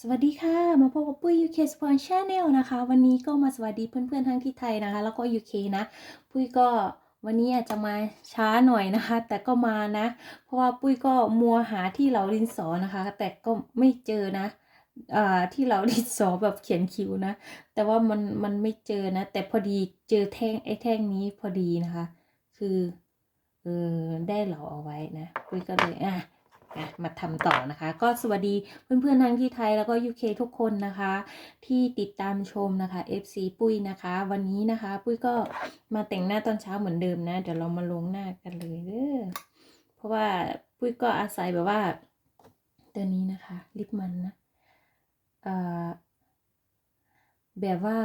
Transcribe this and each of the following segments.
สวัสดีค่ะ มาพบกับปุ้ย UK Spawn Channel นะคะ วันนี้ก็มาสวัสดีเพื่อนๆทั้งที่ไทยนะคะ แล้วก็ UK นะ ปุ้ยก็วันนี้อาจจะมาช้าหน่อยนะคะ แต่ก็มานะ เพราะว่าปุ้ยก็มัวหาที่เหลาดินสอนะคะ แต่ก็ไม่เจอนะอ่าที่เหลาดินสอแบบเขียนคิ้วนะ แต่ว่ามันมันไม่เจอนะ แต่พอดีเจอแท่งไอ้แท่งนี้พอดีนะคะ คือเออได้เหลาเอาไว้นะปุ้ยก็เลยอะ อะมาทำต่อนะคะ ก็สวัสดีเพื่อนๆทั้งที่ไทยแล้วก็ UK ทุกคนนะคะ ที่ติดตามชมนะคะ FC ปุ้ยนะคะ วันนี้นะคะ ปุ้ยก็มาแต่งหน้าตอนเช้าเหมือนเดิมนะ เดี๋ยวเรามาลงหน้ากันเลยเด้อเพราะว่าปุ้ยก็อาศัยแบบว่าตัวนี้นะคะลิปมันนะเอ่อแบบว่า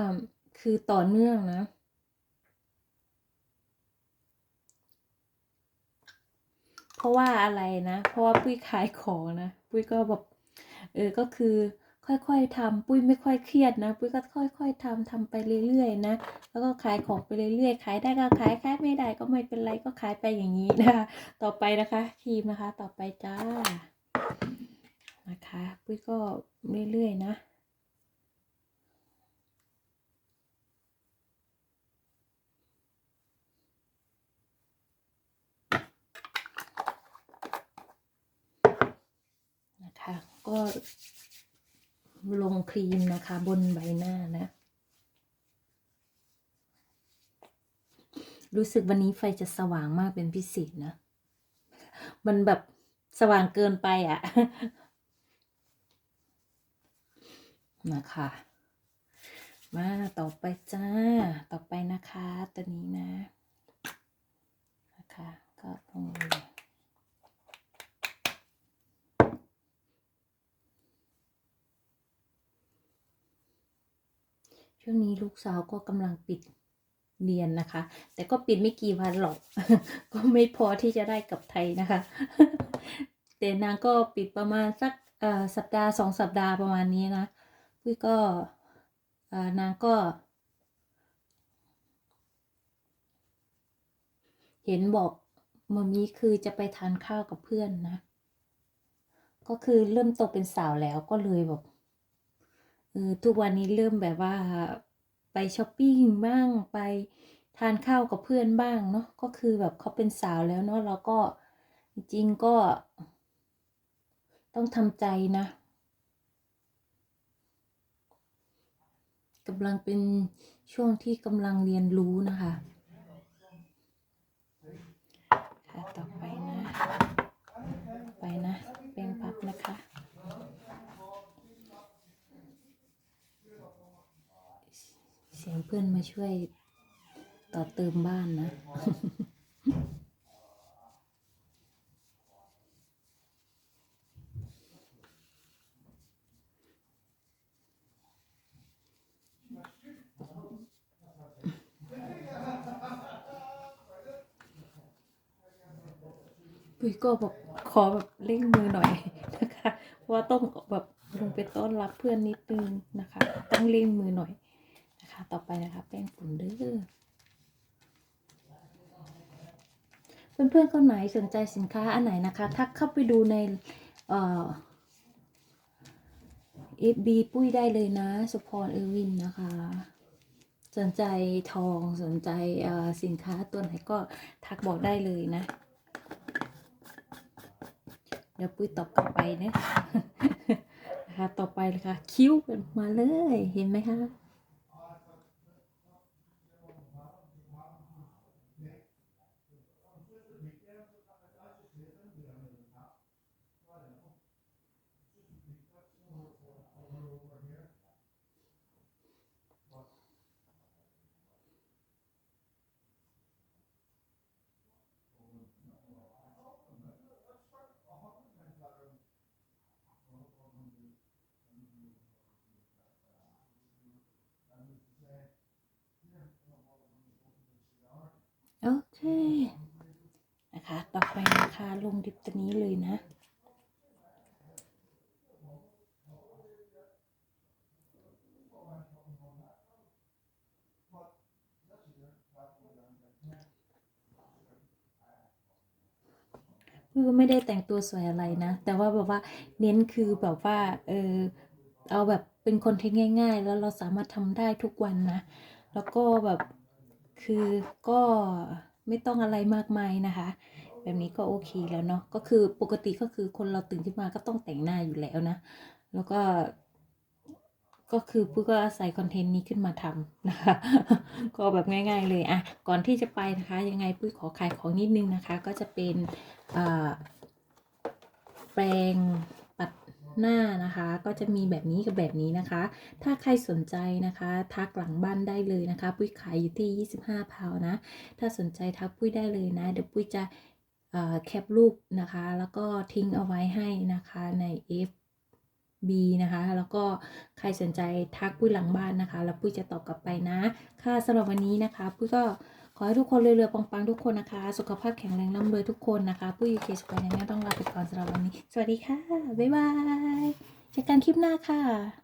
คือต่อเนื่องนะ เพราะว่าอะไรนะ เพราะว่าปุ้ยขายของนะ ปุ้ยก็แบบเออก็คือค่อยๆทำปุ้ยไม่ค่อยเครียดนะ ปุ้ยก็ค่อยๆทำทำไปเรื่อยๆนะ แล้วก็ขายของไปเรื่อยๆ ขายได้ก็ขายขายไม่ได้ก็ไม่เป็นไรก็ขายไปอย่างนี้นะคะต่อไปนะคะครีมนะคะ ต่อไปจ้านะคะ ปุ้ยก็เรื่อยๆนะ คะก็ลงครีมนะคะ บนใบหน้านะ รู้สึกวันนี้ไฟจะสว่างมากเป็นพิเศษนะ มันแบบสว่างเกินไปอะ่ะ นะคะ มาต่อไปจ้า ต่อไปนะคะ ตัวนี้นะ ก็ลงเลย ช่วงนี้ลูกสาวก็กำลังปิดเรียนนะคะ แต่ก็ปิดไม่กี่วันหรอก ก็ไม่พอที่จะได้กลับไทยนะคะ แต่นางก็ปิดประมาณสักสัปดาห์สองสัปดาห์ประมาณนี้นะพี่ก็นางก็ เห็นบอกมามีคือจะไปทานข้าวกับเพื่อนนะ ก็คือเริ่มโตเป็นสาวแล้วก็เลยแบบ ออทุกวันนี้เริ่มแบบว่าไปช้อปปิ้งบ้างไปทานข้าวกับเพื่อนบ้างเนาะก็คือแบบเขาเป็นสาวแล้วเนาะเราก็จริงก็ ต้องทำใจนะกำลังเป็นช่วงที่กำลังเรียนรู้นะคะต่อไปนะไปนะแป้งพับนะคะ เสียงเพื่อนมาช่วยต่อเติมบ้านนะ ปุ้ยก็แบบขอแบบเร่งมือหน่อยนะคะ เพราะว่าต้องแบบลงไปต้อนรับเพื่อนนิดนึงนะคะ ต้องเร่งมือหน่อย นะคะต่อไปนะคะแป้งฝุ่นเด้อเพื่อนๆคนไหนสนใจสินค้าอันไหนนะคะ ทักเข้าไปดูในเอ่อ FB ปุ้ยได้เลยนะสุพรเอวินนะคะ สนใจทองสนใจสินค้าตัวไหนก็ทักบอกได้เลยนะ เดี๋ยวปุ้ยตอบกลับไปนะนะคะต่อไปเลยค่ะคิ้วเป็นมาเลยเห็นไหมคะ โอ เคนะคะ ต่อไปนะคะลงดิบตัวนี้เลยนะพี่ก็ไม่ได้แต่งตัวสวยอะไรนะ แต่ว่าแบบว่าเน้นคือแบบว่า เออเอาแบบเป็นคอนเทนต์ง่าย ๆ แล้วเราสามารถทำได้ทุกวันนะ แล้วก็แบบคือก็ ไม่ต้องอะไรมากมายนะคะ แบบนี้ก็โอเคแล้วเนาะก็คือปกติก็คือคนเราตื่นขึ้นมาก็ต้องแต่งหน้าอยู่แล้วนะ แล้วก็ ก็คือปุ้ยก็อาศัยคอนเทนต์นี้ขึ้นมาทำนะคะ ก็แบบง่ายๆเลยอะก่อนที่จะไปนะคะ ยังไงปุ้ยขอขายของนิดนึงนะคะ ก็จะเป็นแปรง หน้านะคะ ก็จะมีแบบนี้กับแบบนี้นะคะ ถ้าใครสนใจนะคะ ทักหลังบ้านได้เลยนะคะ ปุ้ยขายอยู่ที่ 25พาวนะ ถ้าสนใจทักปุ้ยได้เลยนะ เดี๋ยวปุ้ยจะเอ่อแคปรูปนะคะ แล้วก็ทิ้งเอาไว้ให้นะคะใน F B นะคะ แล้วก็ใครสนใจทักปุ้ยหลังบ้านนะคะ แล้วปุ้ยจะตอบกลับไปนะ ค่ะสำหรับวันนี้นะคะ ปุ้ยก็ อให้ทุกคนเรือๆปังๆทุกคนนะคะ สุขภาพแข็งแรงร่ำรวยทุกคนนะคะ ผู้ยูเคสกอร์ยังไงต้องลาไปก่อนสำหรับวันนี้ สวัสดีค่ะ บ๊ายบายเจอกันคลิปหน้าค่ะ